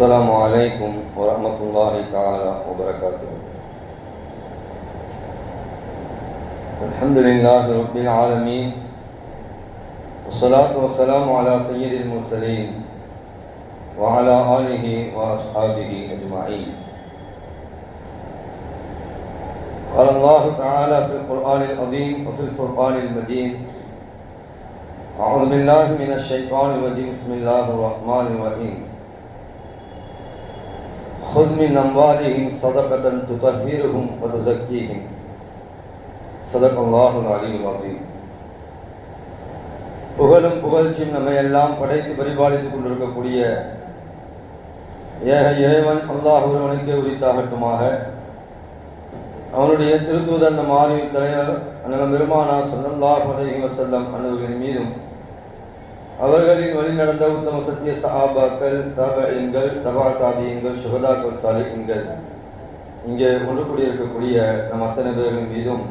السلام عليكم ورحمة الله تعالى وبركاته الحمد لله رب العالمين والصلاة والسلام على سيد المرسلين وعلى آله وأصحابه أجمعين قال الله تعالى في القرآن العظيم وفي الفرقان المجيد أعوذ بالله من الشيطان الرجيم بسم الله الرحمن الرحيم خذ من أموالهم صدقة تطهرهم وتزكيهم صدق الله العلي العظيم புகழும் புகழ்ச்சியும் நம்மை எல்லாம் படைத்து பரிபாலித்துக் கொண்டிருக்கக்கூடிய ஏக இறைவன் அல்லாஹ் ஒருவனுக்கே உரித்தாகட்டுமாக அவனுடைய திருத்தூதன் நம் ஆரிய தலைவர் அண்ணலம் பெருமானா சல்லல்லாஹ் அலைஹி வஸல்லம் அன்னவர்களின் மீதும் அவர்களின் வழி நடந்த உத்தம சத்திய சஹாபாக்கள் தாபீன்கள் தபா தாபியங்கள் சுகதாக்கள் சாலிஹீன்கள். இங்கே ஒன்று கூடியிருக்கக்கூடிய நம் அத்தனை பேர்களின் மீதும்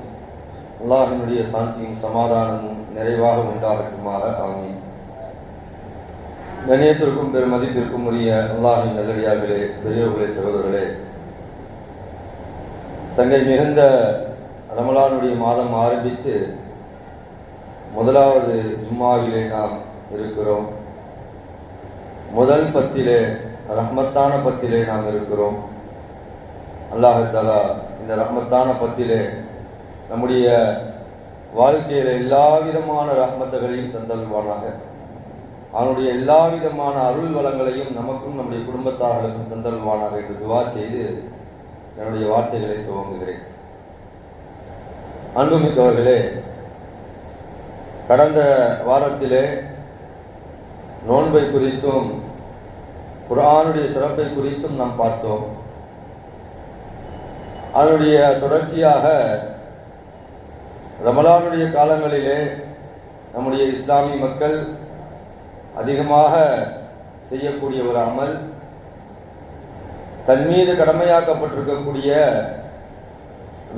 அல்லாஹினுடைய சாந்தியும் சமாதானமும் நிறைவாக உண்டாகட்டுமாக ஆமீன். கணியத்திற்கும் பெரும் மதிப்பிற்கும் உரிய அல்லாஹின் நல்லடியார்களே பெரியவர்களே சகோதரர்களே. சங்கை மிகுந்த ரமலானுடைய மாதம் ஆரம்பித்து முதலாவது ஜும்மாவிலே நாம் இருக்கிறோம். முதல் பத்திலே ரஹ்மத்தான பத்திலே நாம் இருக்கிறோம். அல்லாஹாலா இந்த ரஹ்மத்தான பத்திலே நம்முடைய வாழ்க்கையில எல்லா விதமான ரஹ்மத்துகளையும் தந்தல்வானாக. அவனுடைய எல்லா விதமான அருள் வளங்களையும் நமக்கும் நம்முடைய குடும்பத்தார்களுக்கும் தந்தல்வானாக என்று துவா செய்து என்னுடைய வார்த்தைகளை துவங்குகிறேன். அன்புமிக்கவர்களே கடந்த வாரத்திலே நோன்பை குறித்தும் குரானுடைய சிறப்பை குறித்தும் நாம் பார்த்தோம். அதனுடைய தொடர்ச்சியாக ரமலானுடைய காலங்களிலே நம்முடைய இஸ்லாமிய மக்கள் அதிகமாக செய்யக்கூடிய ஒரு அமல் தன் மீது கடமையாக்கப்பட்டிருக்கக்கூடிய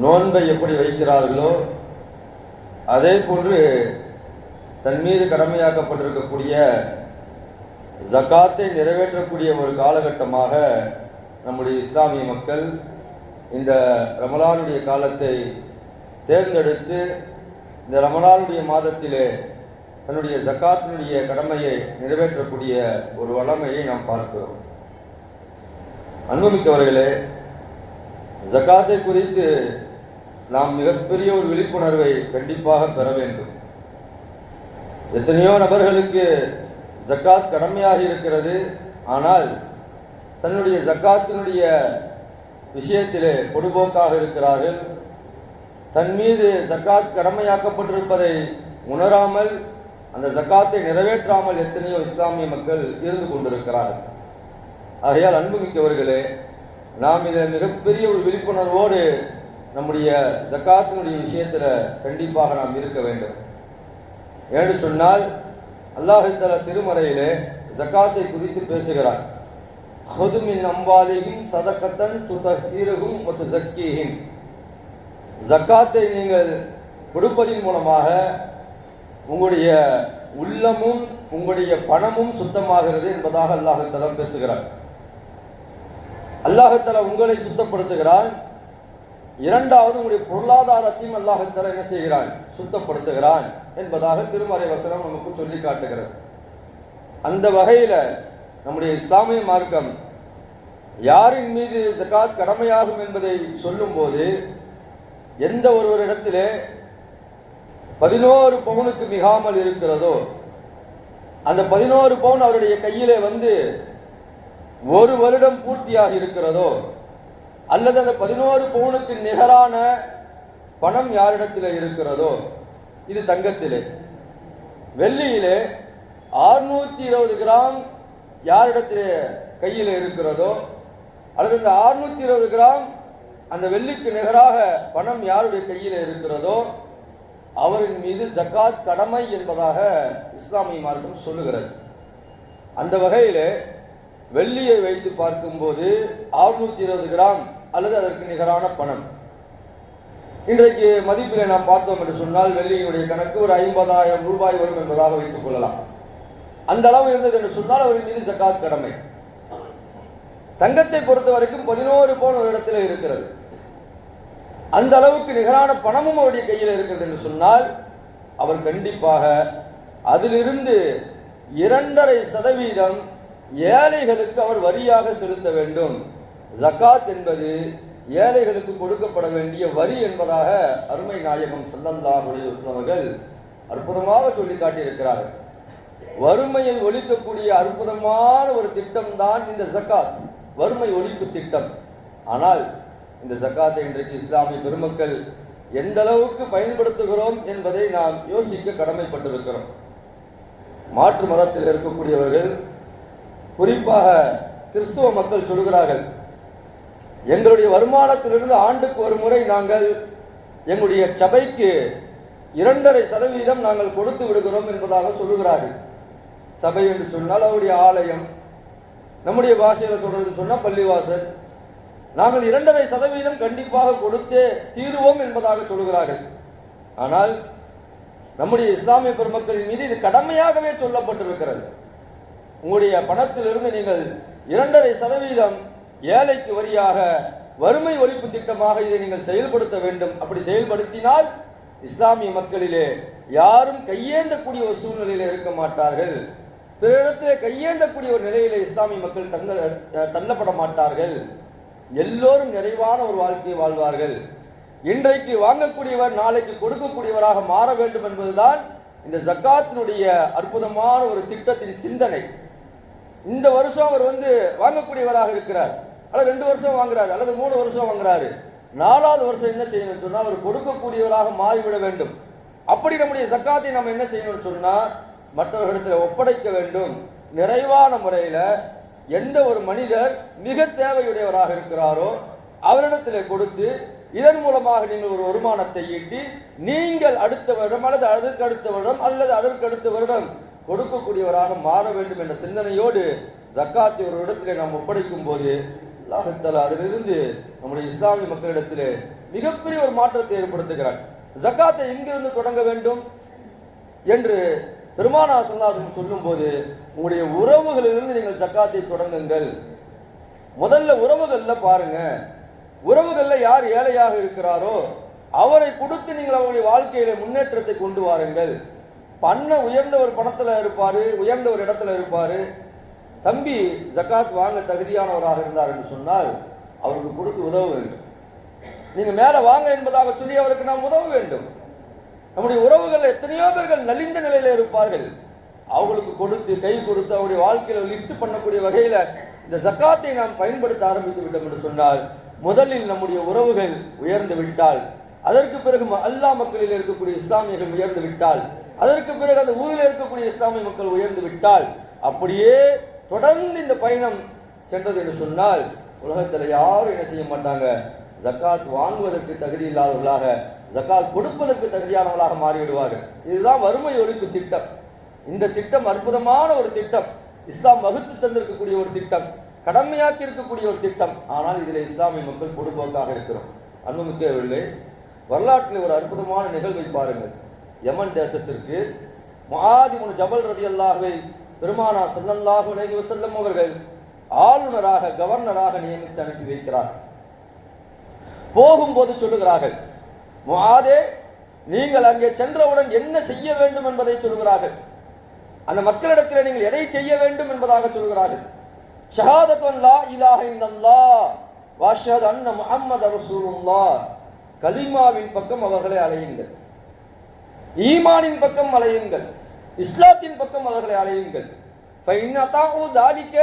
நோன்பை எப்படி வைக்கிறார்களோ அதே போன்று தன் மீது கடமையாக்கப்பட்டிருக்கக்கூடிய ஜக்காத்தை நிறைவேற்றக்கூடிய ஒரு காலகட்டமாக நம்முடைய இஸ்லாமிய மக்கள் இந்த ரமலானுடைய காலத்தை தேர்ந்தெடுத்து இந்த ரமலானுடைய மாதத்திலே தன்னுடைய ஜக்காத்தினுடைய கடமையை நிறைவேற்றக்கூடிய ஒரு வளமையை நாம் பார்க்கிறோம். அன்புமிக்கவர்களே ஜக்காத்தை குறித்து நாம் மிகப்பெரிய ஒரு விழிப்புணர்வை கண்டிப்பாக பெற வேண்டும். எத்தனையோ நபர்களுக்கு ஜக்காத் கடமையாக இருக்கிறது. ஆனால் தன்னுடைய ஜக்காத்தினுடைய விஷயத்திலே பொடுபோக்காக இருக்கிறார்கள். தன் மீது ஜக்காத் கடமையாக்கப்பட்டிருப்பதை உணராமல் அந்த ஜக்காத்தை நிறைவேற்றாமல் எத்தனையோ இஸ்லாமிய மக்கள் இருந்து கொண்டிருக்கிறார்கள். ஆகையால் அன்புமிக்கவர்களே நாம் இதை மிகப்பெரிய ஒரு விழிப்புணர்வோடு நம்முடைய ஜக்காத்தினுடைய விஷயத்தில் கண்டிப்பாக நாம் இருக்க வேண்டும். ஏன்னு சொன்னால் அல்லாஹால திருமறையிலே ஜக்காத்தை குறித்து பேசுகிறார். ஹொதுமின் அம்பாலியும் சதக்கத்தன் துதஹீரகும் மற்றும் ஜக்கீஹின் ஜக்காத்தை நீங்கள் கொடுப்பதின் மூலமாக உங்களுடைய உள்ளமும் உங்களுடைய பணமும் சுத்தமாகிறது என்பதாக அல்லாஹத்தலா பேசுகிறார். அல்லாஹத்தலா உங்களை சுத்தப்படுத்துகிறான். இரண்டாவது உங்களுடைய பொருளாதாரத்தையும் அல்லாஹத்தலா என்ன செய்கிறான்? சுத்தப்படுத்துகிறான் என்பதாக திருமறை வசனம் நமக்கு சொல்லி காட்டுகிறது. அந்த வகையில நம்முடைய இஸ்லாமிய மார்க்கம் யாரின் மீது ஜக்காத் கடமையாகும் என்பதை சொல்லும் போது எந்த ஒருவரிடத்திலே பதினோரு பவுனுக்கு மிகாமல் இருக்கிறதோ அந்த பதினோரு பவுன் அவருடைய கையிலே வந்து ஒரு வருடம் பூர்த்தியாக இருக்கிறதோ அல்லது அந்த பதினோரு பவுனுக்கு நிகரான பணம் யாரிடத்தில் இருக்கிறதோ இது தங்கத்திலே. வெள்ளியிலே ஆறுநூத்தி இருபது கிராம் யாரிடத்தில் கையில் இருக்கிறதோ அல்லது இந்த ஆறுநூத்தி இருபது கிராம் அந்த வெள்ளிக்கு நிகராக பணம் யாருடைய கையில் இருக்கிறதோ அவரின் மீது ஜக்காத் கடமை என்பதாக இஸ்லாமிய மார்க்கம் சொல்லுகிறது. அந்த வகையில் வெள்ளியை வைத்து பார்க்கும்போது அறுநூத்தி இருபது கிராம் அல்லது அதற்கு நிகரான பணம். இன்றைக்கு மதிப்பிலை நாம் பார்த்தோம் என்று சொன்னால் வெள்ளியினுடைய கணக்கு ஒரு ஐம்பதாயிரம் ரூபாய் வரும் என்பதாக வைத்துக் கொள்ளலாம். அந்த அளவு இருந்தது என்று சொன்னால் அவரின் மீது ஜக்காத் கடமை. தங்கத்தை பொறுத்த வரைக்கும் பதினோரு போன ஒரு இடத்துல இருக்கிறது. அந்த அளவுக்கு நிகரான பணமும் அவருடைய கையில் இருக்கிறது என்று சொன்னால் அவர் கண்டிப்பாக அதிலிருந்து இரண்டரை சதவீதம் ஏழைகளுக்கு அவர் வரியாக செலுத்த வேண்டும். ஜக்காத் என்பது ஏழைகளுக்கு கொடுக்கப்பட வேண்டிய வரி என்பதாக அருமை நாயகம் ஸல்லல்லாஹு அலைஹி அவர்கள் அற்புதமாக சொல்லி காட்டியிருக்கிறார்கள். வறுமையை ஒழிக்கக்கூடிய அற்புதமான ஒரு திட்டம் தான் இந்த ஜகாத் வறுமை ஒழிப்பு திட்டம். ஆனால் இந்த ஜகாத்தை இன்றைக்கு இஸ்லாமிய பெருமக்கள் எந்த அளவுக்கு பயன்படுத்துகிறோம் என்பதை நாம் யோசிக்க கடமைப்பட்டிருக்கிறோம். மாற்று மதத்தில் இருக்கக்கூடியவர்கள் குறிப்பாக கிறிஸ்துவ மக்கள் சொல்கிறார்கள் எங்களுடைய வருமானத்திலிருந்து ஆண்டுக்கு ஒரு முறை நாங்கள் எங்களுடைய சபைக்கு இரண்டரை சதவீதம் நாங்கள் கொடுத்து விடுகிறோம் என்பதாக சொல்லுகிறார்கள். சபை என்று சொன்னால் அவருடைய ஆலயம் நம்முடைய பாஷையில் சொல்றதுன்னு சொன்னால் பள்ளிவாசல். நாங்கள் இரண்டரை சதவீதம் கண்டிப்பாக கொடுத்தே தீருவோம் என்பதாக சொல்லுகிறார்கள். ஆனால் நம்முடைய இஸ்லாமிய பெருமக்களின் மீது இது கடமையாகவே சொல்லப்பட்டிருக்கிறது. உங்களுடைய பணத்திலிருந்து நீங்கள் இரண்டரை சதவீதம் ஏழைக்கு வரியாக வறுமை ஒழிப்பு திட்டமாக இதை நீங்கள் செயல்படுத்த வேண்டும். அப்படி செயல்படுத்தினால் இஸ்லாமிய மக்களிலே யாரும் கையேந்தக்கூடிய ஒரு சூழ்நிலையில் இருக்க மாட்டார்கள். பிறரிடத்திலே கையேந்தக்கூடிய ஒரு நிலையிலே இஸ்லாமிய மக்கள் தங்க தள்ளப்பட மாட்டார்கள். எல்லோரும் நிறைவான ஒரு வாழ்க்கையை வாழ்வார்கள். இன்றைக்கு வாங்கக்கூடியவர் நாளைக்கு கொடுக்கக்கூடியவராக மாற வேண்டும் என்பதுதான் இந்த ஜக்காத்தினுடைய அற்புதமான ஒரு திட்டத்தின் சிந்தனை. இந்த வருஷம் அவர் வந்து வாங்கக்கூடியவராக இருக்கிறார். அல்லது ரெண்டு வருஷம் வாங்குறாரு அல்லது மூணு வருஷம் வாங்குறாரு. நாலாவது வருஷம் என்ன செய்யணும்னு சொன்னா அவர் கொடுக்கக்கூடியவராக மாறிவிட வேண்டும். அப்படி நம்முடைய சக்காத்தை நம்ம என்ன செய்யணும்னு சொன்னா மற்றவர்களிடத்தில் ஒப்படைக்க வேண்டும். நிறைவான முறையில எந்த ஒரு மனிதர் மிக தேவையுடையவராக இருக்கிறாரோ அவரிடத்தில் கொடுத்து இதன் மூலமாக நீங்கள் ஒரு வருமானத்தை ஈட்டி நீங்கள் அடுத்த வருடம் அல்லது அதற்கு அடுத்த வருடம் அல்லது அதற்கு அடுத்த வருடம் கொடுக்கக்கூடியவராக மாற வேண்டும் என்ற சிந்தனையோடு ஜக்காத்தை ஒரு இடத்திலே நாம் ஒப்படைக்கும் போது அல்லாஹத்தாலா அதிலிருந்து நம்முடைய இஸ்லாமிய மக்களிடத்திலே மிகப்பெரிய ஒரு மாற்றத்தை ஏற்படுத்துகிறார். ஜக்காத்தை எங்கிருந்து தொடங்க வேண்டும் என்று பெருமானா சல்லாசம் சொல்லும் போது உங்களுடைய உறவுகளிலிருந்து நீங்கள் ஜக்காத்தை தொடங்குங்கள். முதல்ல உறவுகள்ல பாருங்க. உறவுகள்ல யார் ஏழையாக இருக்கிறாரோ அவரை கொடுத்து நீங்கள் அவருடைய வாழ்க்கையில முன்னேற்றத்தை கொண்டு வாருங்கள். பண்ண உயர்ந்த ஒரு பணத்தில் இருப்பாரு உயர்ந்த ஒரு இடத்துல இருப்பாரு. தம்பி ஜக்காத் வாங்க தகுதியானவராக இருந்தார் என்று சொன்னால் அவருக்கு கொடுத்து உதவ வேண்டும். நீங்க மேல வாங்க என்பதாக சொல்லி அவருக்கு நாம் உதவ வேண்டும். நம்முடைய உறவுகள் எத்தனையோ பேர்கள் நலிந்த நிலையில இருப்பார்கள். அவங்களுக்கு கொடுத்து கை கொடுத்து அவருடைய வாழ்க்கையில லிஃப்ட் பண்ணக்கூடிய வகையில இந்த ஜக்காத்தை நாம் பயன்படுத்த ஆரம்பித்து விட்டோம் என்று சொன்னால் முதலில் நம்முடைய உறவுகள் உயர்ந்து விட்டால் அதற்கு பிறகு அல்லா அல்லாஹ் மக்களில் இருக்கக்கூடிய இஸ்லாமியர்கள் உயர்ந்து விட்டால் அதற்கு பிறகு அந்த ஊரில் இருக்கக்கூடிய இஸ்லாமிய மக்கள் உயர்ந்து விட்டால் அப்படியே தொடர்ந்து இந்த பயணம் சென்றது என்று சொன்னால் உலகத்தில் யாரும் என்ன செய்ய மாட்டாங்க? ஜக்காத் வாங்குவதற்கு தகுதி இல்லாதவர்களாக ஜக்காத் கொடுப்பதற்கு தகுதியானவர்களாக மாறிவிடுவார்கள். இதுதான் வறுமை ஒழிப்பு திட்டம். இந்த திட்டம் அற்புதமான ஒரு திட்டம். இஸ்லாம் வகுத்து தந்திருக்கக்கூடிய ஒரு திட்டம். கடமையாக்கி இருக்கக்கூடிய ஒரு திட்டம். ஆனால் இதில் இஸ்லாமிய மக்கள் பொதுபோக்காக இருக்கிறோம். அன்புமிக்கவர்களே வரலாற்றில் ஒரு அற்புதமான நிகழ்வை பாருங்கள். யமன் தேசத்திற்கு முஆதிமுன் ஜபல் ரதி அல்லாஹுவை பெருமானா ஸல்லல்லாஹு அலைஹி வஸல்லம் அவர்கள் ஆளுநராக கவர்னராக நியமித்து அனுப்பி வைக்கிறார் போகும்போது சொல்லுகிறார்கள் முஆதே நீங்கள் அங்கே சென்றவுடன் என்ன செய்ய வேண்டும் என்பதை சொல்கிறார்கள் அந்த மக்களிடத்தில் நீங்கள் எதை செய்ய வேண்டும் என்பதாக சொல்கிறார்கள் ஷஹாதத்துன் லா இலாஹ இல்லல்லா வஅஷ்ஹது அன்ன முஹம்மது ரசூலுல்லாஹ். கலிமாவின் பக்கம் அவர்களை அலையுங்கள் ஈமானின் பக்கம் அலையுங்கள். இஸ்லாத்தின் பக்கம் அவர்களை அலையுங்கள். ஃபைன் தாலிக்க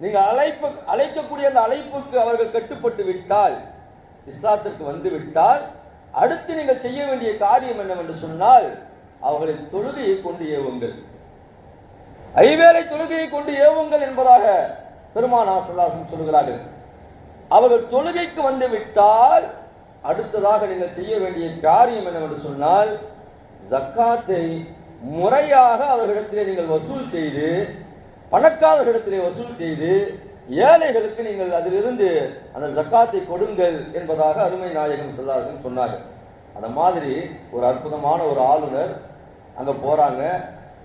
நீங்க அழைப்பு அழைக்கக்கூடிய அந்த அழைப்புக்கு அவர்கள் கட்டுப்பட்டு விட்டால் இஸ்லாத்திற்கு வந்து விட்டால் அடுத்து நீங்கள் செய்ய வேண்டிய காரியம் என்னவென்று சொன்னால் அவர்களை தொழுகையை கொண்டு ஏவுங்கள். ஐவேளை தொழுகையை கொண்டு ஏவுங்கள் என்பதாக பெருமானா ஸல்லல்லாஹு சொல்கிறார்கள். அவர்கள் தொழுகைக்கு வந்து விட்டால் அடுத்ததாக நீங்கள் செய்ய வேண்டிய காரியம் என்னவென்று சொன்னால் ஜக்காத்தை முறையாக அவர்களிடத்திலே நீங்கள் வசூல் செய்து பணக்காரர்களிடத்திலே வசூல் செய்து ஏழைகளுக்கு நீங்கள் அதிலிருந்து அந்த ஜக்காத்தை கொடுங்கள் என்பதாக அருமை நாயகம் செல்லார்கள் சொன்னார்கள் அந்த மாதிரி ஒரு அற்புதமான ஒரு ஆளுநர் அங்கே போகிறாங்க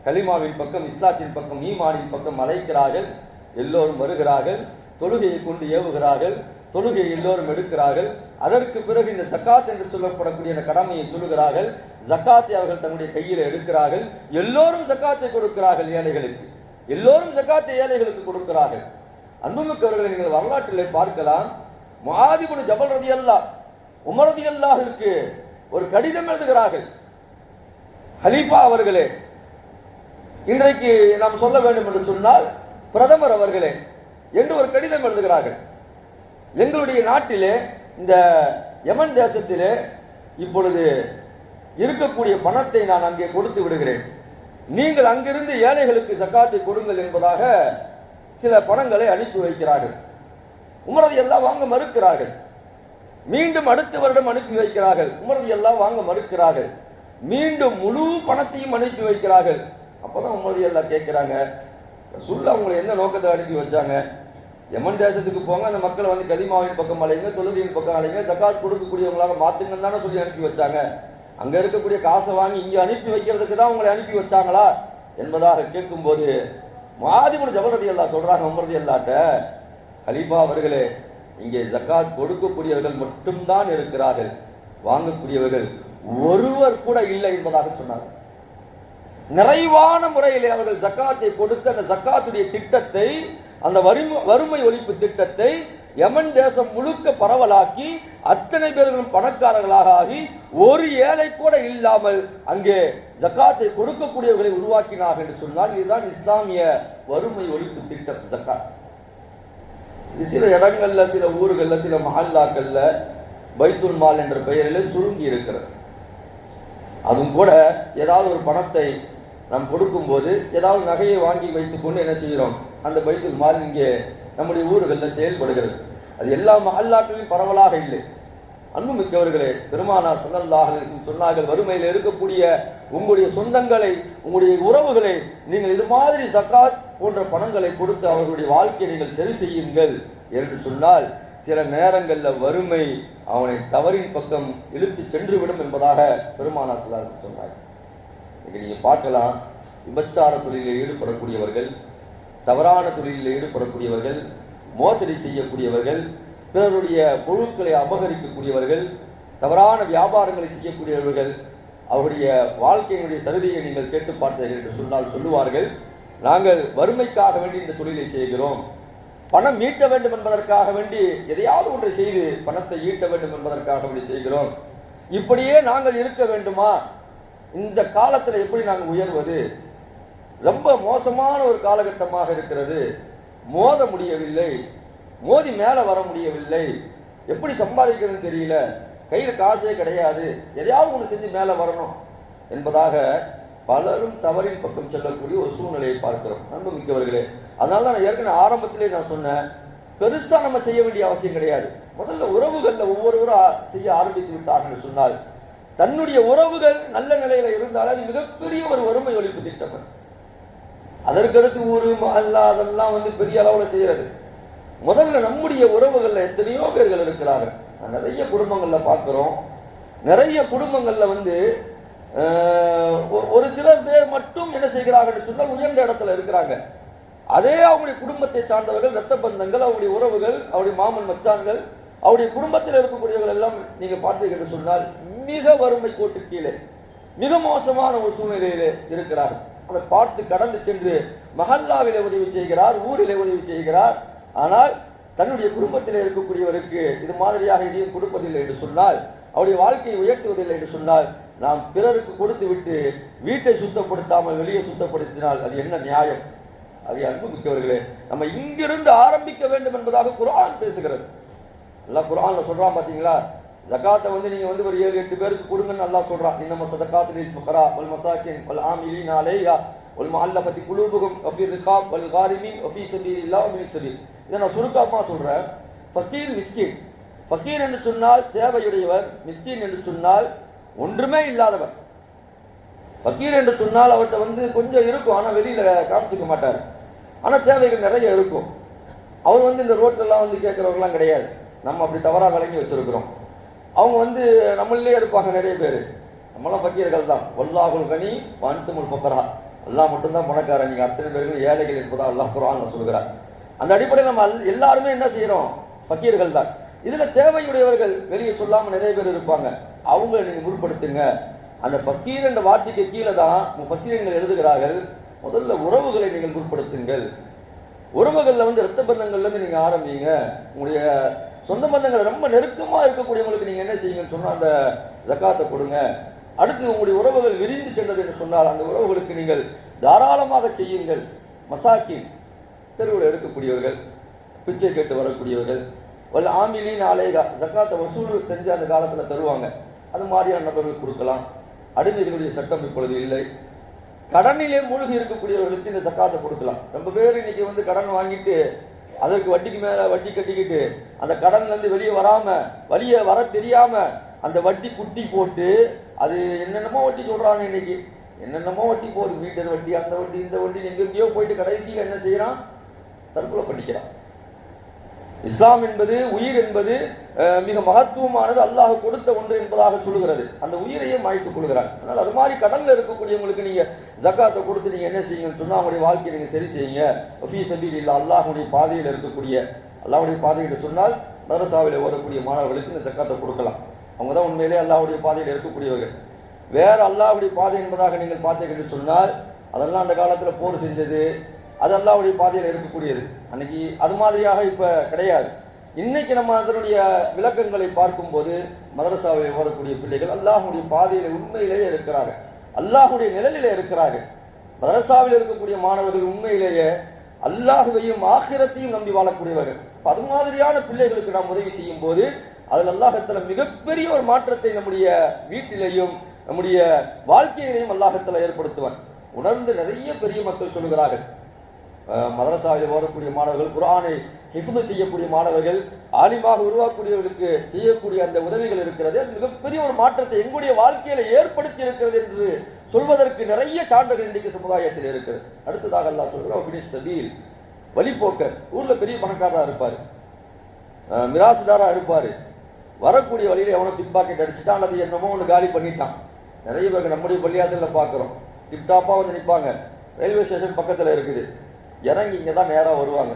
கலிமாவின் பக்கம் இஸ்லாத்தின் பக்கம் ஈமானின் பக்கம் அழைக்கிறார்கள் எல்லோரும் வருகிறார்கள். தொழுகையை கொண்டு ஏவுகிறார்கள். தொழுகையை எல்லோரும் எடுக்கிறார்கள். அதற்கு பிறகு இந்த ஜக்காத் என்று சொல்லப்படக்கூடிய இந்த கடமையை சொல்லுகிறார்கள். ஜக்காத்தை அவர்கள் தங்களுடைய கையில் எடுக்கிறார்கள். எல்லோரும் ஜக்காத்தை கொடுக்கிறார்கள் ஏழைகளுக்கு. எல்லோரும் ஜக்காத்தை ஏழைகளுக்கு கொடுக்கிறார்கள். அன்புமிக்கவர்களை நீங்கள் வரலாற்றிலே பார்க்கலாம். மாதிபுன் ஜபல் ரதி அல்லா உமரதி அல்லாஹிற்கு ஒரு கடிதம் எழுதுகிறார்கள். ஹலீஃபா அவர்களே இன்றைக்கு நாம் சொல்ல வேண்டும் என்று சொன்னால் பிரதமர் அவர்களே என்று ஒரு கடிதம் எழுதுகிறார்கள். எங்களுடைய நாட்டிலே இந்த யமன் தேசத்திலே இப்பொழுது இருக்கக்கூடிய பணத்தை நான் அங்கே கொடுத்து விடுகிறேன். நீங்கள் அங்கிருந்து ஏழைகளுக்கு சக்காத்தை கொடுங்கள் என்பதாக சில பணங்களை அனுப்பி வைக்கிறார்கள். உமரது எல்லாம் வாங்க மறுக்கிறார்கள். மீண்டும் அடுத்த வருடம் அனுப்பி வைக்கிறார்கள். உமரது எல்லாம் வாங்க மறுக்கிறார்கள். மீண்டும் முழு பணத்தையும் அனுப்பி வைக்கிறார்கள். அப்பதான் உமரது எல்லாம் கேட்கிறாங்க சொல்ல அவங்களை என்ன நோக்கத்தை அனுப்பி வச்சாங்க? எமன் தேசத்துக்கு போங்க அந்த மக்களை வந்து கலிமாவின் பக்கம் அலைங்க தொழுகையின் பக்கம் அலைங்க சக்காத் கொடுக்கக்கூடியவங்களாக மாத்துங்கன்னு தானே சொல்லி அனுப்பி வச்சாங்க. அங்க இருக்கக்கூடிய காசை வாங்கி இங்க அனுப்பி வைக்கிறதுக்கு தான் உங்களை அனுப்பி வச்சாங்களா என்பதாக கேட்கும்போது மாதிபுன் ஜபரதி அல்லா சொல்றாங்க உமரதி அல்லாட்ட ஹலீஃபா அவர்களே இங்கே ஜக்காத் கொடுக்கக்கூடியவர்கள் மட்டும்தான் இருக்கிறார்கள். வாங்கக்கூடியவர்கள் ஒருவர் கூட இல்லை என்பதாக சொன்னார்கள். நிறைவான முறையிலே அவர்கள் ஜக்காத்தை கொடுத்து அந்த ஜக்காத்துடைய திட்டத்தை அந்த வறுமை வறுமை ஒழிப்பு திட்டத்தை யமன் தேசம் முழுக்க பரவலாக்கி அத்தனை பேர்களும் பணக்காரர்களாக ஆகி ஒரு ஏழை கூட இல்லாமல் அங்கே ஜக்காத்தை கொடுக்கக்கூடியவர்களை உருவாக்கினார்கள் என்று சொன்னால் இதுதான் இஸ்லாமிய வறுமை ஒழிப்பு திட்டம் ஜக்காத். இது சில இடங்கள்ல சில ஊர்கள்ல சில மஹல்லாக்கள்ல பைத்துல் மால் என்ற பெயரில் சுருங்கி இருக்கிறது. அதுவும் கூட ஏதாவது ஒரு பணத்தை நாம் கொடுக்கும்போது ஏதாவது நகையை வாங்கி வைத்துக்கொண்டு என்ன செய்கிறோம்? அந்த பைத்துல் மால் இங்கே நம்முடைய ஊர்களில் செயல்படுகிறது. அது எல்லா மஹல்லாக்களிலும் பரவலாக இல்லை. அன்புமிக்கவர்களே பெருமானா சல்லல்லாஹ் சொன்னார்கள் வறுமையில் இருக்கக்கூடிய உங்களுடைய சொந்தங்களை உங்களுடைய உறவுகளை நீங்கள் இது மாதிரி சக்காத் போன்ற பணங்களை கொடுத்து அவர்களுடைய வாழ்க்கையை நீங்கள் சரி செய்யுங்கள் என்று சொன்னால் சில நேரங்களில் வறுமை அவனை தவறின் பக்கம் இழுத்து சென்றுவிடும் என்பதாக பெருமானா சல்லாஹ் சொன்னார் நீங்கள் பார்க்கலாம் விபச்சார தொழிலில் ஈடுபடக்கூடியவர்கள் தவறான தொழிலில் ஈடுபடக்கூடியவர்கள் மோசடி செய்யக்கூடியவர்கள் பிறருடைய பொருட்களை அபகரிக்கக்கூடியவர்கள் தவறான வியாபாரங்களை செய்யக்கூடியவர்கள் அவருடைய வாழ்க்கையினுடைய சலுகையை நீங்கள் கேட்டு பார்த்தீர்கள் என்று சொன்னால் சொல்லுவார்கள். நாங்கள் வறுமைக்காக வேண்டி இந்த தொழிலை செய்கிறோம். பணம் ஈட்ட வேண்டும் என்பதற்காக வேண்டி எதையாவது ஒன்றை செய்து பணத்தை ஈட்ட வேண்டும் என்பதற்காக வேண்டி செய்கிறோம். இப்படியே நாங்கள் இருக்க வேண்டுமா? இந்த காலத்தில் எப்படி நாங்கள் உயர்வது? ரொம்ப மோசமான ஒரு காலகட்டமாக இருக்கிறது. மோத முடியவில்லை. மோதி மேலே வர முடியவில்லை. எப்படி சம்பாதிக்கிறதுன்னு தெரியல. கையில் காசே கிடையாது. எதையாவது ஒன்று செஞ்சு மேலே வரணும் என்பதாக பலரும் தவறின் பக்கம் செல்லக்கூடிய ஒரு சூழ்நிலையை பார்க்கிறோம். நம்ப மிக்கவர்களே அதனால தான் நான் ஏற்கனவே ஆரம்பத்திலே நான் சொன்னேன் பெருசாக நம்ம செய்ய வேண்டிய அவசியம் கிடையாது. முதல்ல உறவுகளில் ஒவ்வொருவரும் செய்ய ஆரம்பித்து விட்டார்கள் சொன்னால் தன்னுடைய உறவுகள் நல்ல நிலையில் இருந்தால் அது மிகப்பெரிய ஒரு வறுமை ஒழிப்பு திட்டம் அதற்கடுத்து ஊரு மகல்லா அதெல்லாம் வந்து பெரிய அளவுல செய்யறது. முதல்ல நம்முடைய உறவுகள்ல எத்தனையோ பேர்கள் இருக்கிறார்கள். நிறைய குடும்பங்கள்ல பார்க்குறோம். நிறைய குடும்பங்கள்ல வந்து ஒ- ஒரு சிலர் பேர் மட்டும் என்ன செய்கிறார்கள் சொன்னால் உயர்ந்த இடத்துல இருக்கிறாங்க. அதே அவங்களுடைய குடும்பத்தை சார்ந்தவர்கள் ரத்த பந்தங்கள் அவருடைய உறவுகள் அவருடைய மாமன் மச்சான்கள் அவருடைய குடும்பத்தில் இருக்கக்கூடியவர்கள் எல்லாம் நீங்க பார்த்தீர்கள் என்று சொன்னால் மிக வறுமை கோட்டு கீழே மிக மோசமான ஒரு சூழ்நிலையிலே இருக்கிறார்கள். அதை பார்த்து கடந்து சென்று மஹல்லாவிலே உதவி செய்கிறார் ஊரிலே உதவி செய்கிறார். ஆனால் தன்னுடைய குடும்பத்தில் இருக்கக்கூடியவருக்கு இது மாதிரியாக இதையும் கொடுப்பதில்லை என்று சொன்னால் அவருடைய வாழ்க்கையை உயர்த்துவதில்லை என்று சொன்னால் நாம் பிறருக்கு கொடுத்து விட்டு வீட்டை சுத்தப்படுத்தாமல் வெளியே சுத்தப்படுத்தினால் அது என்ன நியாயம்? அதை அன்பு மிக்கவர்களே நம்ம இங்கிருந்து ஆரம்பிக்க வேண்டும் என்பதாக குரான் பேசுகிறது. எல்லாம் குரான்ல சொல்றான் பாத்தீங்களா? ஜகாத்தை வந்து நீங்க வந்து ஒரு ஏழு எட்டு பேருக்கு கொடுங்கன்னு நல்லா சொல்றான். இன்னம சதகாத் லில் ஃபுகரா வல் மசாக்கின் வல் ஆமிலீன அலைஹா வல் முஅல்லஃபதி குலூபுஹும் ஒஃபி ரிகாப் வல் காரிமீன் வஃபி இல்லா வபின் சபீல். இதை நான் சுருக்கமா சொல்றேன். ஃபக்கீர் மிஸ்கின். ஃபக்கீர் என்று சொன்னால் தேவையுடையவர் மிஸ்கின் என்று சொன்னால் ஒன்றுமே இல்லாதவர். ஃபக்கீர் என்று சொன்னால் அவர்கிட்ட வந்து கொஞ்சம் இருக்கும் ஆனால் வெளியில காமிச்சிக்க மாட்டார். ஆனால் தேவைகள் நிறைய இருக்கும். அவர் வந்து இந்த ரோட்லலாம் வந்து கேட்குறவங்களாம் கிடையாது. நம்ம அப்படி தவறாக விளங்கி வச்சிருக்கிறோம். அவங்க வந்து நம்மளே இருப்பாங்க நிறைய பேர். நம்மளாம் ஃபக்கீர்கள் தான் வல்லாஹுல் கனி வன்துமுல் ஃபக்கரா எல்லாம் மட்டும்தான் பணக்காரன். நீங்க அத்தனை பேரும் ஏழைகள் இருப்பதா அல்லாஹ் குரான் சொல்கிறார் அந்த அடிப்படையில் நம்ம எல்லாருமே என்ன செய்யறோம் ஃபக்கீர்கள் தான் இதுல தேவையுடையவர்கள் வெளியே சொல்லாம நிறைய பேர் இருப்பாங்க. அவங்க நீங்க முற்படுத்துங்க. அந்த ஃபக்கீர் என்ற வார்த்தைக்கு கீழே தான் முஃபஸ்ஸீர்கள் எழுதுகிறார்கள். முதல்ல உறவுகளை நீங்கள் முற்படுத்துங்கள். உறவுகளில் வந்து ரத்த பந்தங்கள்ல இருந்து நீங்க ஆரம்பிங்க. உங்களுடைய சொந்த பந்தங்கள் ரொம்ப நெருக்கமாக இருக்கக்கூடியவங்களுக்கு நீங்கள் என்ன செய்யுங்கன்னு சொன்னால் அந்த ஜக்காத்தை கொடுங்க. அடுத்து உங்களுடைய உறவுகள் விரிந்து சென்றது என்று சொன்னால் அந்த உறவுகளுக்கு நீங்கள் தாராளமாக செய்யுங்கள். மசாக்கின் தெருவில் இருக்கக்கூடியவர்கள் பிச்சை கேட்டு வரக்கூடியவர்கள் வல்ல ஆமிலின் ஆலேகா ஜக்காத்தை வசூல் செஞ்சு அந்த காலத்தில் தருவாங்க. அது மாதிரியான நபர்கள் கொடுக்கலாம். அடிமைகளுடைய சட்டம் இப்பொழுது இல்லை. கடனிலே மூழ்கி இருக்கக்கூடியவர்களுக்கு இந்த சக்காத்தை கொடுக்கலாம். ரொம்ப பேர் இன்னைக்கு வந்து கடன் வாங்கிட்டு அதற்கு வட்டிக்கு மேல வட்டி கட்டிக்கிட்டு அந்த கடன்ல இருந்து வெளியே வராம வெளியே வர தெரியாம அந்த வட்டி குட்டி போட்டு அது என்னென்னமோ வட்டி சொல்றாங்க இன்னைக்கு. என்னென்னமோ வட்டி போகுது. வீட்டு வட்டி அந்த வட்டி இந்த வட்டி எங்கெங்கேயோ போயிட்டு கடைசியில என்ன செய்யறான்? தற்கொலை பண்ணிக்கிறான். இஸ்லாம் என்பது உயிர் என்பது மிக மகத்துவமானது அல்லாஹ் கொடுத்த ஒன்று என்பதாக சொல்லுகிறது. அந்த உயிரையே மாய்த்துக் கொள்கிறார். அதனால் அது மாதிரி கடல்ல இருக்கக்கூடியவங்களுக்கு நீங்க ஜக்காத்தை கொடுத்து நீங்க என்ன செய்யுங்கன்னு சொன்னா அவங்களுடைய வாழ்க்கையை நீங்க சரி செய்யுங்க. ஃபீ சபீல் இல்ல அல்லாஹுடைய பாதையில் இருக்கக்கூடிய அல்லாஹுடைய பாதையில் சொன்னால் மதரசாவில் ஓதக்கூடிய மாணவர்களுக்கு இந்த ஜக்காத்தை கொடுக்கலாம். அவங்க தான் உண்மையிலே அல்லாஹுடைய பாதையில் இருக்கக்கூடியவர்கள். வேற அல்லாஹுடைய பாதை என்பதாக நீங்கள் பார்த்தீர்கள் சொன்னால் அதெல்லாம் அந்த காலத்துல போர் செஞ்சது. அது அல்லாவுடைய பாதையில் இருக்கக்கூடியது. அன்னைக்கு அது மாதிரியாக இப்ப கிடையாது. இன்னைக்கு நம்ம அதனுடைய விளக்கங்களை பார்க்கும்போது மதரசாவில் ஓதக்கூடிய பிள்ளைகள் அல்லாஹுடைய பாதையில உண்மையிலேயே இருக்கிறார்கள். அல்லாஹ்வுடைய நிழலிலே இருக்கிறார்கள். மதரசாவில் இருக்கக்கூடிய மாணவர்கள் உண்மையிலேயே அல்லாஹுவையும் ஆகிரத்தையும் நம்பி வாழக்கூடியவர்கள். அது மாதிரியான பிள்ளைகளுக்கு நாம் உதவி செய்யும் போது அதில் அல்லாஹத்துல மிகப்பெரிய ஒரு மாற்றத்தை நம்முடைய வீட்டிலேயும் நம்முடைய வாழ்க்கையிலையும் அல்லாஹத்துல ஏற்படுத்துவான். உணர்ந்து நிறைய பெரிய மக்கள் சொல்லுகிறார்கள். மதரசாவில் ஓடக்கூடிய மாணவர்கள் குரானை ஹிஃபு செய்யக்கூடிய மாணவர்கள் ஆலிமாக உருவாக்கக்கூடியவர்களுக்கு செய்யக்கூடிய அந்த உதவிகள் இருக்கிறது. அது மிகப்பெரிய ஒரு மாற்றத்தை எங்களுடைய வாழ்க்கையில ஏற்படுத்தி இருக்கிறது என்று சொல்வதற்கு நிறைய சான்றுகள் இன்றைக்கு சமுதாயத்தில் இருக்கிறது அடுத்ததாக எல்லாம் சொல்கிறோம் அபினி சபீல். வழிபோக்கர் ஊர்ல பெரிய பணக்காரராக இருப்பார். மிராசுதாரா இருப்பார். வரக்கூடிய வழியில் எவனோ பிக் பாக்கெட் அடிச்சுட்டான் அல்லது என்னமோ ஒன்று காலி பண்ணிட்டான். நிறைய பேருக்கு நம்முடைய பள்ளியாசலில் பார்க்குறோம் டிப்டாப்பாக வந்து நிற்பாங்க ரயில்வே ஸ்டேஷன் பக்கத்தில் இருக்குது. இறங்கி இங்கே தான் நேராக வருவாங்க.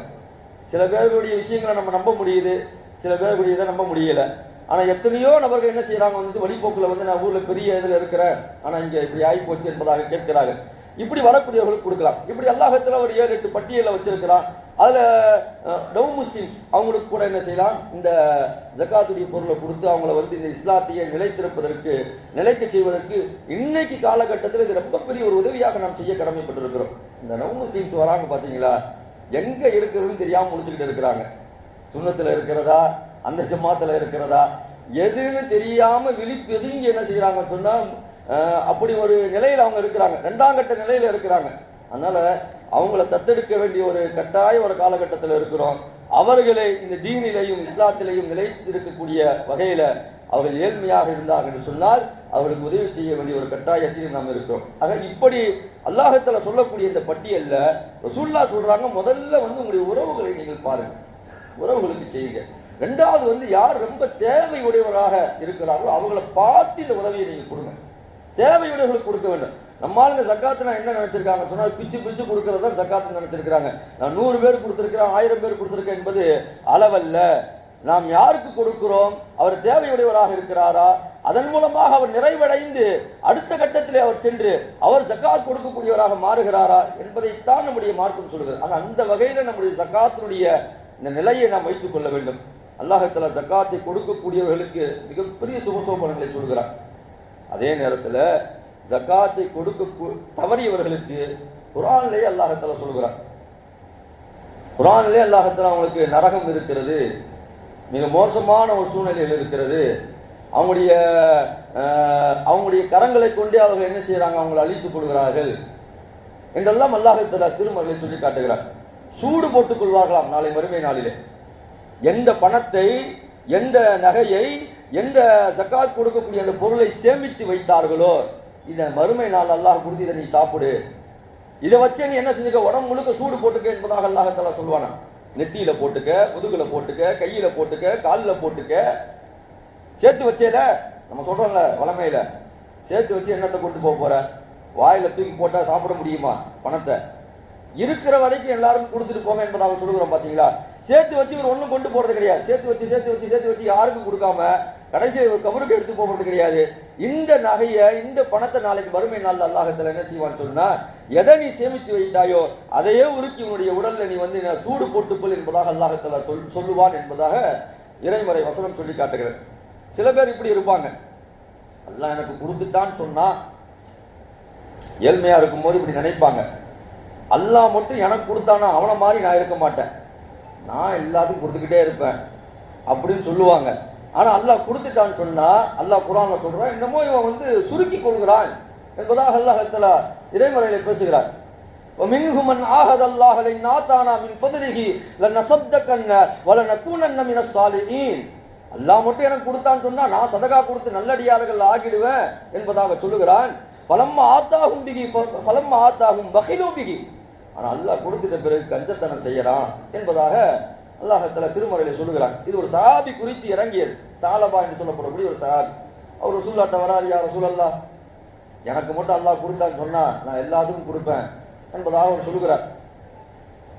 சில பேர்களுடைய விஷயங்களை நம்ம நம்ப முடியுது. சில பேர்களுடைய இதை நம்ப முடியல. ஆனால் எத்தனையோ நபர்கள் என்ன செய்கிறாங்க வந்து வழிபோக்கில் வந்து நான் ஊரில் பெரிய இதில் இருக்கிறேன். ஆனால் இங்கே இப்படி ஆகி போச்சு என்பதாக கேட்கிறாங்க இப்படி வரக்கூடியவர்களுக்கு கொடுக்கலாம். இப்படி அல்லாஹத்தில் ஒரு ஏழு எட்டு பட்டியலை வச்சிருக்கிறான். அதில் டவு முஸ்லீம்ஸ் அவங்களுக்கு கூட என்ன செய்யலாம்? இந்த ஜக்காத்துடைய பொருளை கொடுத்து அவங்கள வந்து இந்த இஸ்லாத்தையே நிலைத்திருப்பதற்கு நிலைக்க செய்வதற்கு இன்னைக்கு காலகட்டத்தில் இது ரொம்ப பெரிய ஒரு உதவியாக நாம் செய்ய கடமைப்பட்டிருக்கிறோம். இந்த நவ் முஸ்லீம்ஸ் வராங்க பார்த்தீங்களா எங்க இருக்கிறதுன்னு தெரியாமல் முடிச்சுக்கிட்டு இருக்கிறாங்க. சுண்ணத்தில் இருக்கிறதா? அந்த ஜமாத்தில் இருக்கிறதா? எதுன்னு தெரியாம விழிப்பு இங்கே என்ன செய்கிறாங்கன்னு சொன்னா அப்படி ஒரு நிலையில் அவங்க இருக்கிறாங்க. ரெண்டாம் கட்ட நிலையில இருக்கிறாங்க. அதனால அவங்கள தத்தெடுக்க வேண்டிய ஒரு கட்டாய ஒரு காலகட்டத்தில் இருக்கிறோம். அவர்களை இந்த தீனிலையும் இஸ்லாத்திலையும் நிலைத்திருக்கக்கூடிய வகையில அவர்கள் ஏழ்மையாக இருந்தார்கள் என்று சொன்னால் அவர்களுக்கு உதவி செய்ய வேண்டிய ஒரு கட்டாயத்திலும் நாம் இருக்கிறோம். ஆக இப்படி அல்லாஹத்தில் சொல்லக்கூடிய இந்த பட்டியலில் ரசூல்லா சொல்றாங்க முதல்ல வந்து உங்களுடைய உறவுகளை நீங்கள் பாருங்க. உறவுகளுக்கு செய்யுங்க. ரெண்டாவது வந்து யார் ரொம்ப தேவை உடையவராக இருக்கிறார்களோ அவங்கள பார்த்து இந்த உதவியை நீங்கள் கொடுங்க. தேவையுடையவர்களுக்கு கொடுக்க வேண்டும். நம்மால் சக்காத்துனா என்ன நினைச்சிருக்காங்க சொன்னால் பிச்சு பிச்சு கொடுக்கறது தான் சக்காத்துன்னு நினைச்சிருக்காங்க நான் நூறு பேர் கொடுத்துருக்கிறேன் ஆயிரம் பேர் கொடுத்துருக்கேன் என்பது அளவல்ல. நாம் யாருக்கு கொடுக்கிறோம்? அவர் தேவையுடையவராக இருக்கிறாரா? அதன் மூலமாக அவர் நிறைவடைந்து அடுத்த கட்டத்திலே அவர் சென்று அவர் சக்காத் கொடுக்கக்கூடியவராக மாறுகிறாரா என்பதைத்தான் நம்முடைய மார்க்கம் சொல்கிறது ஆனால் அந்த வகையில நம்முடைய சக்காத்தினுடைய இந்த நிலையை நாம் வைத்துக் கொள்ள வேண்டும். அல்லாஹத்துல சக்காத்தை கொடுக்கக்கூடியவர்களுக்கு மிகப்பெரிய சுபசோபனங்களை சொல்கிறார் அதே நேரத்தில் ஜக்காத்தை கொடுக்க தவறியவர்களுக்கு குரானிலே அல்லாஹத்தில் சொல்கிறார் குரானிலே அல்லாஹத்தில் அவங்களுக்கு நரகம் இருக்கிறது. மிக மோசமான ஒரு சூழ்நிலையில் இருக்கிறது. அவங்களுடைய அவங்களுடைய கரங்களை கொண்டே அவர்கள் என்ன செய்யறாங்க அவங்களை அழித்துக் கொள்கிறார்கள். என்றெல்லாம் அல்லாஹத்தால திருமகளை சொல்லி காட்டுகிறார். சூடு போட்டுக் கொள்வார்களாம் நாளை மறுமை நாளிலே. எந்த பணத்தை எந்த நகையை எந்த சக்காத் கொடுக்கக்கூடிய அந்த பொருளை சேமித்து வைத்தார்களோ இத மறுமை நாள் அல்லாஹ் கொடுத்து இதை நீ சாப்பிடு. இதை வச்சு நீ என்ன செஞ்சுக்க? உடம்பு முழுக்க சூடு போட்டுக்க என்பதாக அல்லாஹத்தலா சொல்லுவானா நெத்தியில போட்டுக்க முதுகுல போட்டுக்க கையில போட்டுக்க காலில் போட்டுக்க. சேர்த்து வச்சேல நம்ம சொல்றோம்ல வளமையில. சேர்த்து வச்சு என்னத்தை கொண்டு போக போற? வாயில தூக்கி போட்டா சாப்பிட முடியுமா? பணத்தை. இருக்கிற வரைக்கும் எல்லாரும் கொடுத்துட்டு போங்க என்பதாக சொல்லுகிறோம் பாத்தீங்களா? சேர்த்து வச்சு இவர் கொண்டு போறது கிடையாது. சேர்த்து வச்சு சேர்த்து வச்சு சேர்த்து வச்சு யாருக்கும் கொடுக்காம கடைசி கபருக்கு எடுத்து போகிறது கிடையாது. இந்த நகையை இந்த பணத்தை நாளைக்கு வறுமை நாள் அல்லாஹத்தில் என்ன செய்வான்னு சொன்னா எதை நீ சேமித்து வைத்தாயோ அதையே உருக்கி உன்னுடைய உடல்ல நீ வந்து நான் சூடு போட்டுக்கொள் என்பதாக அல்லாஹத்தில் சொல்- சொல்லுவான் என்பதாக இறைமறை வசனம் சொல்லி காட்டுகிறேன். சில பேர் இப்படி இருப்பாங்க. எல்லாம் எனக்கு கொடுத்துட்டான்னு சொன்னா ஏழ்மையா இருக்கும்போது இப்படி நினைப்பாங்க. அல்லாஹ் மட்டும் எனக்கு கொடுத்தானா அவனை மாதிரி நான் இருக்க மாட்டேன். நான் எல்லாத்துக்கும் கொடுத்துக்கிட்டே இருப்பேன். அப்படின்னு சொல்லுவாங்க. ஆனா அல்லாஹ் கொடுத்துட்டான்னு சொன்னா அல்லாஹ் குரான்ல சொல்றான் என்னமோ இவன் வந்து சுருக்கி கொள்கிறான் என்பதாக அல்லாஹ் தஆலா இறைமறையில பேசுகிறார் ومنهم من عاهد الله لئن آتانا من فضله لنصدقن ولنكونن من الصالحين அல்லாஹ் மட்டும் எனக்கு கொடுத்தான்னு சொன்னா நான் சதகா கொடுத்து நல்லடியார்கள் ஆகிடுவேன் என்பதாக சொல்லுகிறான் பலம்மா ஆத்தாகும் பிகி பலம்மா ஆத்தாகும் பகிலோ பிகி ஆனா அல்லாஹ் கொடுத்துட்ட பிறகு கஞ்சத்தனம் செய்யறான் என்பதாக அல்லாஹத்துல திருமறையில சொல்லுகிறான். இது ஒரு சஹாபி குறித்து இறங்கியது. சாலபா என்று சொல்லப்படக்கூடிய ஒரு சஹாபி. அவர் ரசூல்லாட்ட வராரு யார் சூழல்லா எனக்கு மட்டும் அல்லாஹ் கொடுத்தான்னு சொன்னா நான் எல்லாத்துக்கும் கொடுப்பேன் என்பதாக அவர் சொல்லுகிறார்.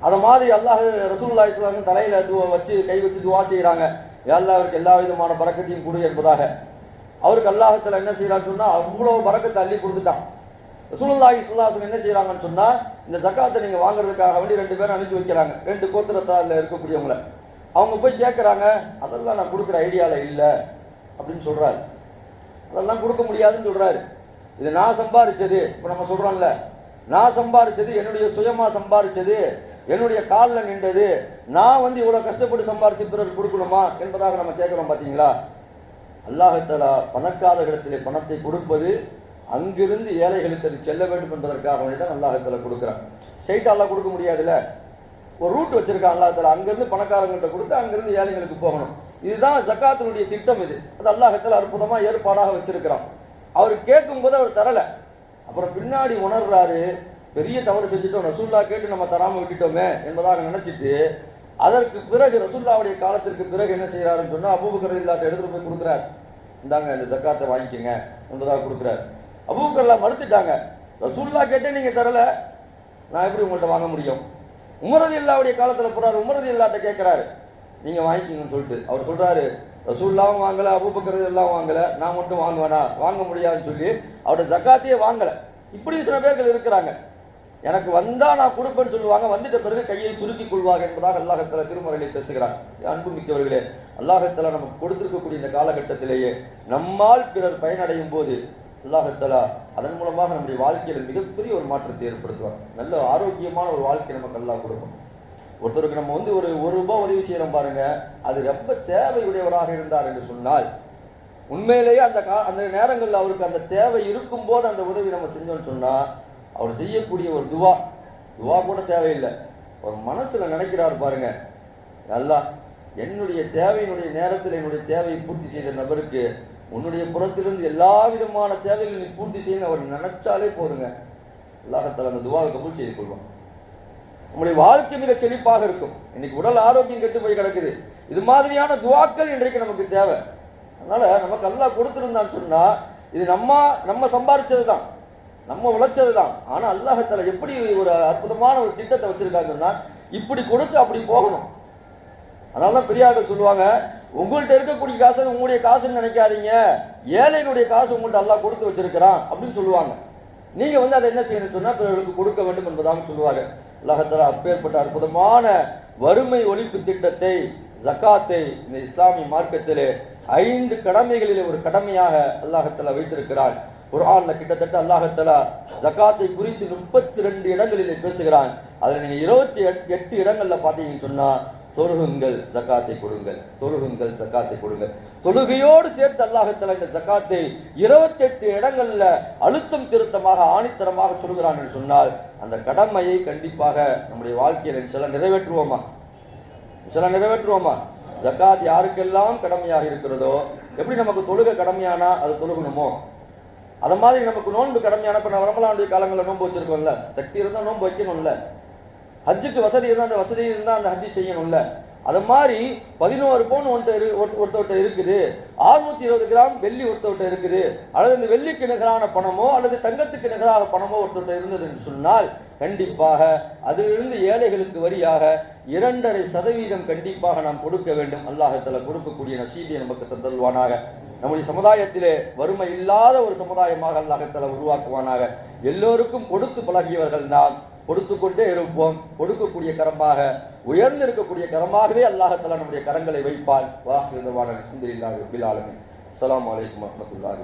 அத மாதிரி அல்லாஹ் ரசூல்லா ஸல்லல்லாஹு தலையில வச்சு கை வச்சு துவா செய்யறாங்க எல்லா அவருக்கு எல்லா விதமான பறக்கத்தையும் கொடு என்பதாக. அவருக்கு அல்லாஹத்துல என்ன செய்யறான்னு சொன்னா அவ்வளவு பறக்கத்தை அள்ளி கொடுத்துட்டான். ரசூலுல்லாஹி சுல்லாசன் என்ன செய்யறாங்கன்னு சொன்னா இந்த ஜக்காத்தை நீங்க வாங்குறதுக்காக வேண்டி ரெண்டு பேரும் அனுப்பி வைக்கிறாங்க. ரெண்டு கோத்திரத்தால இருக்கக்கூடியவங்கள. அவங்க போய் கேட்கறாங்க அதெல்லாம் நான் கொடுக்குற ஐடியால இல்ல. அப்படின்னு சொல்றாரு. அதெல்லாம் கொடுக்க முடியாதுன்னு சொல்றாரு. இது நான் சம்பாரிச்சது. இப்ப நம்ம சொல்றோம்ல நான் சம்பாரிச்சது என்னுடைய சுயமா சம்பாரிச்சது என்னுடைய காலில் நின்றது நான் வந்து இவ்வளவு கஷ்டப்பட்டு சம்பாரிச்சு பிறர் கொடுக்கணுமா என்பதாக நம்ம கேட்கிறோம் பாத்தீங்களா? பணக்காத பணக்காரர்களிடத்திலே பணத்தை கொடுப்பது அங்கிருந்து ஏழைகளுக்கு அது செல்ல வேண்டும் என்பதற்காக வேண்டிதான் அல்லாஹத்தில் கொடுக்குறான். ஸ்ட்ரைட்டா அல்லா கொடுக்க முடியாதுல்ல? ஒரு ரூட் வச்சிருக்கான் அல்லாஹத்தாலா அங்கிருந்து பணக்காரங்கள்ட்ட கொடுத்து அங்கிருந்து ஏழைகளுக்கு போகணும். இதுதான் ஜக்காத்தினுடைய திட்டம் இது. அது அல்லாஹத்தில் அற்புதமா ஏற்பாடாக வச்சிருக்கிறான். அவர் கேட்கும் போது அவர் தரல. அப்புறம் பின்னாடி உணர்றாரு. பெரிய தவறு செஞ்சுட்டோம். ரசூல்லா கேட்டு நம்ம தராம விட்டுட்டோமே என்பதாக நினைச்சிட்டு அதற்கு பிறகு ரசூல்லாவுடைய காலத்திற்கு பிறகு என்ன செய்யறாருன்னு சொன்னா அபூபக்கர் இல்லாட்ட எடுத்துட்டு போய் கொடுக்குறாரு. இந்தாங்க இந்த ஜக்காத்தை வாங்கிக்கங்க என்பதாக கொடுக்குறாரு. அபூக்கர்லாம் மறுத்துட்டாங்க. ரசூல்லா கேட்டே நீங்கள் தரல. நான் எப்படி உங்கள்கிட்ட வாங்க முடியும்? உமரது இல்லாவுடைய காலத்தில் போறாரு உமரது இல்லாட்ட கேட்குறாரு நீங்கள் வாங்கிக்கிங்கன்னு சொல்லிட்டு. அவர் சொல்கிறாரு ரசூல்லாவும் வாங்கலை அபூபக்கர் எல்லாம் வாங்கலை நான் மட்டும் வாங்குவேனா? வாங்க முடியாதுன்னு சொல்லி அவரோட ஜக்காத்தையே வாங்கலை. இப்படி சில பேர்கள் இருக்கிறாங்க. எனக்கு வந்தால் நான் கொடுப்பேன்னு சொல்லுவாங்க வந்துட்ட பிறகு கையை சுருக்கிக் கொள்வாங்க என்பதாக அல்லாஹத்தில் திருமறையிலே பேசுகிறான். அன்பு மிக்கவர்களே அல்லாஹத்தில் நமக்கு கொடுத்திருக்கக்கூடிய இந்த காலகட்டத்திலேயே நம்மால் பிறர் பயனடையும் போது அல்லாஹத்தலா அதன் மூலமாக நம்முடைய வாழ்க்கையில மிகப்பெரிய ஒரு மாற்றத்தை ஏற்படுத்துவார் நல்ல ஆரோக்கியமான ஒரு வாழ்க்கை நமக்கு நல்லா கொடுக்கும் ஒருத்தருக்கு நம்ம வந்து ஒரு ஒரு ரூபாய் உதவி செய்யறோம் பாருங்க அது ரொம்ப தேவையுடையவராக இருந்தார் என்று சொன்னால் உண்மையிலேயே அந்த கா- அந்த நேரங்களில் அவருக்கு அந்த தேவை இருக்கும் போது அந்த உதவி நம்ம செஞ்சோம்னு சொன்னால் அவர் செய்யக்கூடிய ஒரு துவா துவா கூட தேவையில்லை. ஒரு மனசுல நினைக்கிறார் பாருங்க நல்லா என்னுடைய தேவையினுடைய நேரத்தில் என்னுடைய தேவையை பூர்த்தி செய்த நபருக்கு உன்னுடைய புறத்திலிருந்து எல்லா விதமான தேவைகளையும் நீ பூர்த்தி செய்யணும் அவர் நினைச்சாலே போதுங்க. அல்லாஹத்தால அந்த துவாவை கபூல் செய்து கொள்வான். உங்களுடைய வாழ்க்கை மிக செழிப்பாக இருக்கும். இன்னைக்கு உடல் ஆரோக்கியம் கெட்டு போய் கிடக்குது. இது மாதிரியான துவாக்கள் இன்றைக்கு நமக்கு தேவை. அதனால நமக்கு நல்லா கொடுத்துருந்தான்னு சொன்னா இது நம்ம நம்ம சம்பாரிச்சது தான். நம்ம உழைச்சது தான். ஆனால் அல்லாஹத்தில் எப்படி ஒரு அற்புதமான ஒரு திட்டத்தை வச்சிருக்காங்கன்னா இப்படி கொடுத்து அப்படி போகணும். அதனாலதான் பெரியார்கள் சொல்லுவாங்க உங்கள்ட்ட இருக்கக்கூடிய காசு உங்களுடைய காசுன்னு நினைக்காதீங்க. ஏழைகளுடைய காசு உங்கள்ட்ட எல்லாம் கொடுத்து வச்சிருக்கிறான் அப்படின்னு சொல்லுவாங்க. நீங்க வந்து அதை என்ன செய்யணும் சொன்னா பிறகு கொடுக்க வேண்டும் என்பதாக சொல்லுவாங்க. உலகத்தில் அப்பேற்பட்ட அற்புதமான வறுமை ஒழிப்பு திட்டத்தை ஜக்காத்தை இந்த இஸ்லாமிய மார்க்கத்திலே ஐந்து கடமைகளிலே ஒரு கடமையாக அல்லாஹத்தில் வைத்திருக்கிறான். குரான்ல கிட்டத்தட்ட அல்லாஹத்தாலா ஜக்காத்தை குறித்து முப்பத்தி ரெண்டு இடங்களிலே பேசுகிறான். அதில் நீங்க இருபத்தி எட்டு இடங்கள்ல பாத்தீங்கன்னு சொன்னா தொழுகுங்கள் சக்காத்தை கொடுங்கள். தொழுகுங்கள் சக்காத்தை கொடுங்கள். தொழுகையோடு சேர்த்து அல்லாஹத்தாலா இந்த ஜக்காத்தை இருபத்தெட்டு இடங்கள்ல அழுத்தம் திருத்தமாக ஆணித்தரமாக சொல்கிறான் என்று சொன்னால் அந்த கடமையை கண்டிப்பாக நம்முடைய வாழ்க்கையில் சில நிறைவேற்றுவோமா? சில நிறைவேற்றுவோமா? ஜக்காத் யாருக்கெல்லாம் கடமையாக இருக்கிறதோ எப்படி நமக்கு தொழுக கடமையானா அது தொழுகணுமோ? அதை மாதிரி நமக்கு நோன்பு கடமையான இப்போ நம்ம ரமலானுடைய காலங்களில் நோன்பு வச்சிருக்கோம்ல சக்தி இருந்தால் நோன்பு வைக்கணும்ல. ஹஜ்ஜுக்கு வசதி இருந்தால் அந்த வசதி இருந்தால் அந்த ஹஜ்ஜு செய்யணும்ல. அது மாதிரி பதினோரு பவுன் ஒன்ட்டு இரு- ஒரு- இருக்குது. அறுநூத்தி இருபது கிராம் வெள்ளி ஒருத்தவட்ட இருக்குது. அல்லது இந்த வெள்ளிக்கு நிகரான பணமோ அல்லது தங்கத்துக்கு நிகரான பணமோ ஒருத்தர்கிட்ட இருந்தது என்று சொன்னால் கண்டிப்பாக அதிலிருந்து ஏழைகளுக்கு வரியாக இரண்டரை சதவீதம் கண்டிப்பாக நாம் கொடுக்க வேண்டும். அல்லாஹத்துல கொடுக்கக்கூடிய நசீபியை நமக்கு தந்தல்வானாக நம்முடைய சமுதாயத்திலே வறுமை இல்லாத ஒரு சமுதாயமாக அல்லாஹத்தல உருவாக்குவானாக. எல்லோருக்கும் கொடுத்து பழகியவர்கள் நாம். கொடுத்து கொண்டே இருப்போம். கொடுக்கக்கூடிய கரமாக உயர்ந்து இருக்கக்கூடிய கரமாகவே அல்லாஹத்தலா நம்முடைய கரங்களை வைப்பார். வாஹிதவான அல்ஹம்துலில்லாஹி ரப்பில் ஆலமீன். அஸ்ஸலாமு அலைக்கும் வரஹ்மத்துல்லாஹி